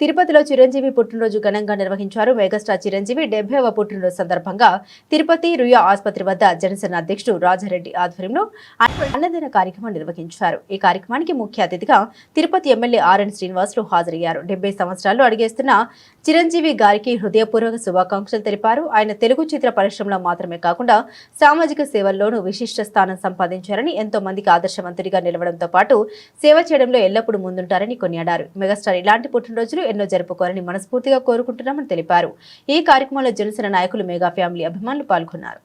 తిరుపతిలో చిరంజీవి పుట్టినరోజు ఘనంగా నిర్వహించారు మెగాస్టార్ చిరంజీవి. డెబ్బైవ పుట్టినరోజు సందర్భంగా తిరుపతి రుయా ఆసుపత్రి వద్ద జనసేన అధ్యక్షుడు రాజారెడ్డి ఆధ్వర్యంలో అన్నదాన కార్యక్రమం నిర్వహించారు. ఈ కార్యక్రమానికి ముఖ్య అతిథిగా తిరుపతి ఎమ్మెల్యే ఆర్ఎన్ శ్రీనివాసులు హాజరయ్యారు. డెబ్బై సంవత్సరాలు అడిగేస్తున్న చిరంజీవి గారికి హృదయపూర్వక శుభాకాంక్షలు తెలిపారు. ఆయన తెలుగు చిత్ర పరిశ్రమలో మాత్రమే కాకుండా సామాజిక సేవల్లోనూ విశిష్ట స్థానం సంపాదించారని ఎంతో మందికి ఆదర్శవంతుడిగా నిలవడంతో పాటు సేవ చేయడంలో ఎల్లప్పుడూ ముందుంటారని కొనియాడారు. మెగాస్టార్ ఇలాంటి పుట్టినరోజులు ఎన్నో జరుపుకోవాలని మనస్ఫూర్తిగా కోరుకుంటున్నామని తెలిపారు. ఈ కార్యక్రమంలో జనసేన నాయకులు మెగా ఫ్యామిలీ అభిమానులు పాల్గొన్నారు.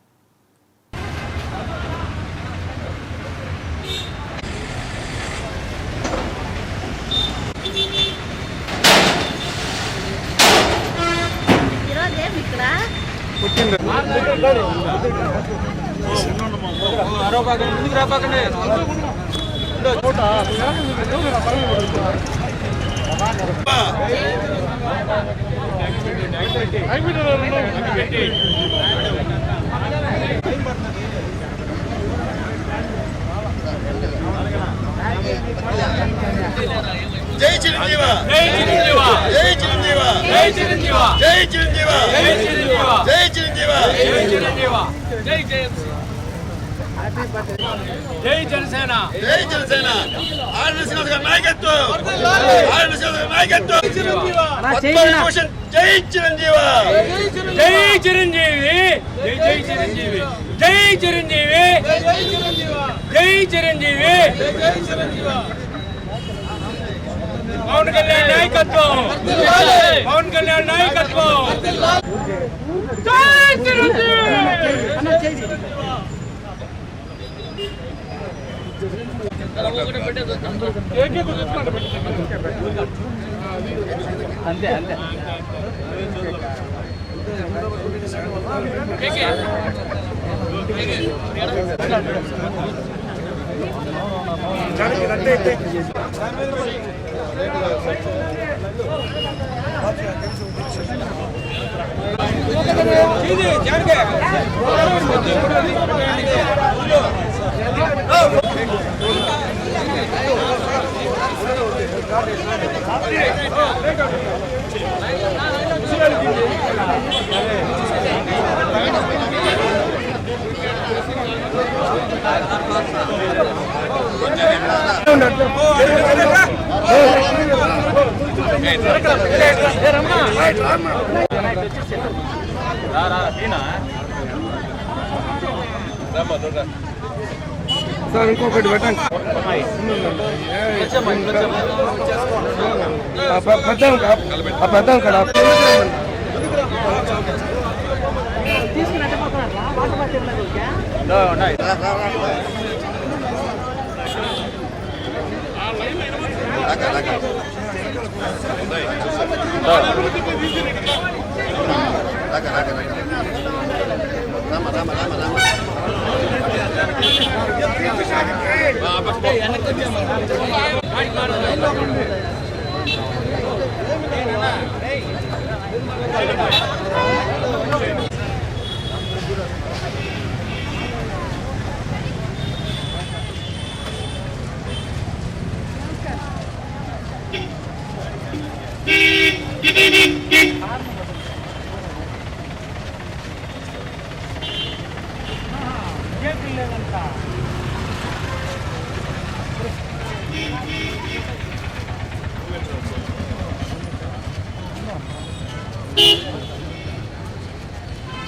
జై చిరంజీవ జై చిరంజీవ జై చిరంజీవ జై చిరంజీవ జై చిరంజీవ జై చిరంజీవ జై చిరంజీవ జై చిరంజీవ జై జై జై జనసేన జై జనసేన ఆర్ నరసింహ గారి నాయకత్వం ఆర్ నరసింహ గారి నాయకత్వం పద్మవిభూషణ్ జై చిరంజీవ జై చిరంజీవి జై జై చిరంజీవి జై చిరంజీవి జై చిరంజీవి పవన్ కళ్యాణ్ నాయకత్వం పవన్ కళ్యాణ్ నాయకత్వం జై చిరంజీవి అంతే అంతే జాగ్రత్త రామ్మా సార్ ఇంకొకటి పెట్టండి. పెద్ద పెద్ద కడ? రామ రామ రామ రామ. எனக்கு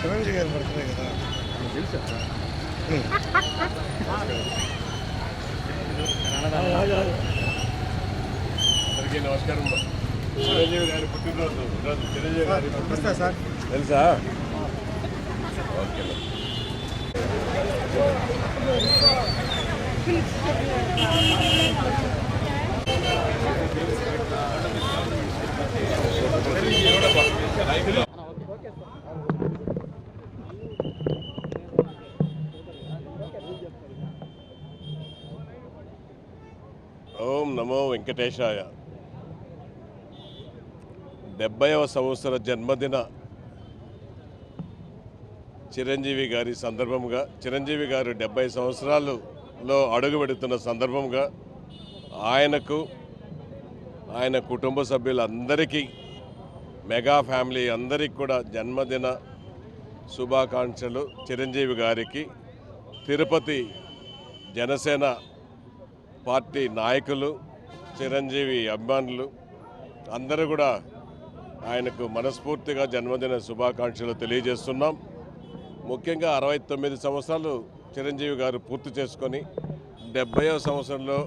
చిరంజీవి గారు పడుతున్నాయి కదా. అందరికీ నమస్కారం చిరంజీవి గారి పుట్టినరోజు. ఈరోజు చిరంజీవి గారి నమస్తే సార్. తెలుసా? ఓకే నమో వెంకటేశాయ. డెబ్బైవ సంవత్సర జన్మదిన చిరంజీవి గారి సందర్భంగా చిరంజీవి గారు డెబ్బై సంవత్సరాలలో అడుగుపెడుతున్న సందర్భంగా ఆయనకు ఆయన కుటుంబ సభ్యులందరికీ మెగా ఫ్యామిలీ అందరికీ కూడా జన్మదిన శుభాకాంక్షలు చిరంజీవి గారికి. తిరుపతి జనసేన పార్టీ నాయకులు చిరంజీవి అభిమానులు అందరూ కూడా ఆయనకు మనస్ఫూర్తిగా జన్మదిన శుభాకాంక్షలు తెలియజేస్తున్నాం. ముఖ్యంగా అరవై తొమ్మిది సంవత్సరాలు చిరంజీవి గారు పూర్తి చేసుకొని డెబ్బయో సంవత్సరంలో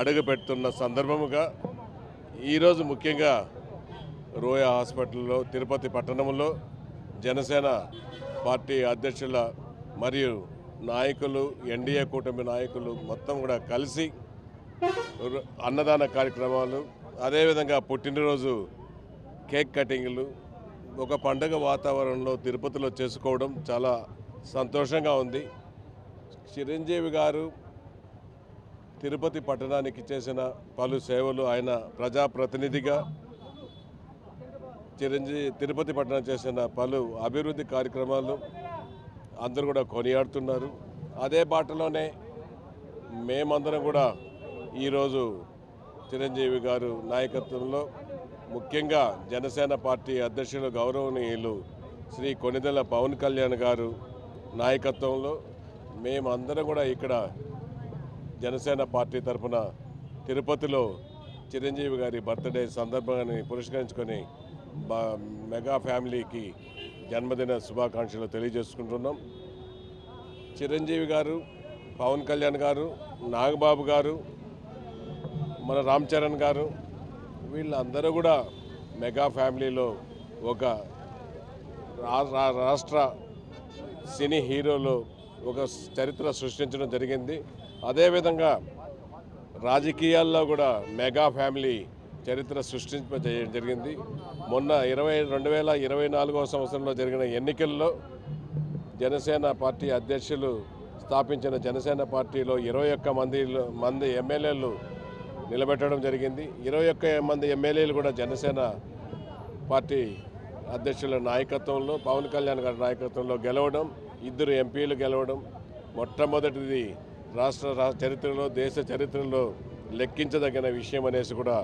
అడుగు పెడుతున్న సందర్భముగా ఈరోజు ముఖ్యంగా రోయా హాస్పిటల్లో తిరుపతి పట్టణంలో జనసేన పార్టీ అధ్యక్షుల మరియు నాయకులు ఎన్డీఏ కూటమి నాయకులు మొత్తం కూడా కలిసి అన్నదాన కార్యక్రమాలు అదేవిధంగా పుట్టినరోజు కేక్ కటింగ్లు ఒక పండగ వాతావరణంలో తిరుపతిలో చేసుకోవడం చాలా సంతోషంగా ఉంది. చిరంజీవి గారు తిరుపతి పట్టణానికి చేసిన పలు సేవలు ఆయన ప్రజాప్రతినిధిగా చిరంజీవి తిరుపతి పట్టణం చేసిన పలు అభివృద్ధి కార్యక్రమాలు అందరూ కూడా కొనియాడుతున్నారు. అదే బాటలోనే మేమందరం కూడా ఈరోజు చిరంజీవి గారు నాయకత్వంలో ముఖ్యంగా జనసేన పార్టీ అధ్యక్షులు గౌరవనీయులు శ్రీ కొనిదెల పవన్ కళ్యాణ్ గారు నాయకత్వంలో మేమందరం కూడా ఇక్కడ జనసేన పార్టీ తరఫున తిరుపతిలో చిరంజీవి గారి బర్త్డే సందర్భాన్ని పురస్కరించుకొని మెగా ఫ్యామిలీకి జన్మదిన శుభాకాంక్షలు తెలియజేసుకుంటున్నాం. చిరంజీవి గారు పవన్ కళ్యాణ్ గారు నాగబాబు గారు మన రామ్ చరణ్ గారు వీళ్ళందరూ కూడా మెగా ఫ్యామిలీలో ఒక రా- రా- రాష్ట్ర సినీ హీరోలు ఒక చరిత్ర సృష్టించడం జరిగింది. అదేవిధంగా రాజకీయాల్లో కూడా మెగా ఫ్యామిలీ చరిత్ర సృష్టించడం జరిగింది. మొన్న ఇరవై రెండు వేల ఇరవై నాలుగవ సంవత్సరంలో జరిగిన ఎన్నికల్లో జనసేన పార్టీ అధ్యక్షులు స్థాపించిన జనసేన పార్టీలో ఇరవై ఒక్క మంది మంది ఎమ్మెల్యేలు నిలబెట్టడం జరిగింది. ఇరవై ఒక్క మంది ఎమ్మెల్యేలు కూడా జనసేన పార్టీ అధ్యక్షుల నాయకత్వంలో పవన్ కళ్యాణ్ గారి నాయకత్వంలో గెలవడం ఇద్దరు ఎంపీలు గెలవడం మొట్టమొదటిది రాష్ట్ర చరిత్రలో దేశ చరిత్రలో లెక్కించదగిన విషయం అనేసి కూడా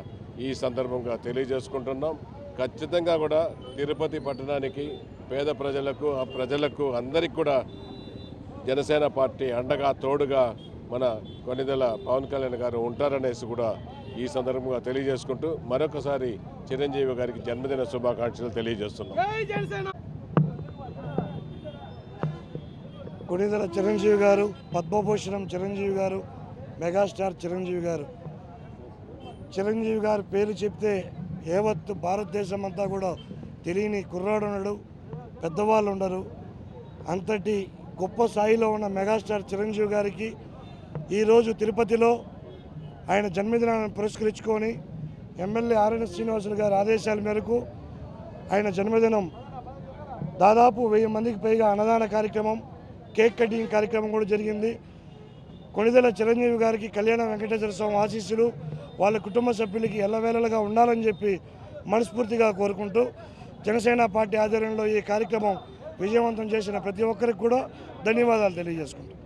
ఈ సందర్భంగా తెలియజేసుకుంటున్నాం. ఖచ్చితంగా కూడా తిరుపతి పట్టణానికి పేద ప్రజలకు ఆ ప్రజలకు అందరికీ కూడా జనసేన పార్టీ అండగా తోడుగా మన కొనిదెల పవన్ కళ్యాణ్ గారు ఉంటారనేసి కూడా ఈ సందర్భంగా తెలియజేసుకుంటూ మరొకసారి చిరంజీవి గారికి జన్మదిన శుభాకాంక్షలు తెలియజేస్తున్నాం. కొణిదల చిరంజీవి గారు పద్మభూషణం చిరంజీవి గారు మెగాస్టార్ చిరంజీవి గారు. చిరంజీవి గారి పేరు చెప్తే ఏవత్తు భారతదేశం అంతా కూడా తెలియని కుర్రాడు ఉన్నాడు పెద్దవాళ్ళు ఉండరు. అంతటి గొప్ప స్థాయిలో ఉన్న మెగాస్టార్ చిరంజీవి గారికి ఈరోజు తిరుపతిలో ఆయన జన్మదినాన్ని పురస్కరించుకొని ఎమ్మెల్యే ఆర్ఎన్ శ్రీనివాసులు గారి ఆదేశాల మేరకు ఆయన జన్మదినం దాదాపు వెయ్యి మందికి పైగా అన్నదాన కార్యక్రమం కేక్ కటింగ్ కార్యక్రమం కూడా జరిగింది. కొణిదెల చిరంజీవి గారికి కళ్యాణ వెంకటేశ్వర స్వామి ఆశీస్సులు వాళ్ళ కుటుంబ సభ్యులకి ఎల్లవేళలుగా ఉండాలని చెప్పి మనస్ఫూర్తిగా కోరుకుంటూ జనసేన పార్టీ ఆధ్వర్యంలో ఈ కార్యక్రమం విజయవంతం చేసిన ప్రతి ఒక్కరికి కూడా ధన్యవాదాలు తెలియజేసుకుంటాం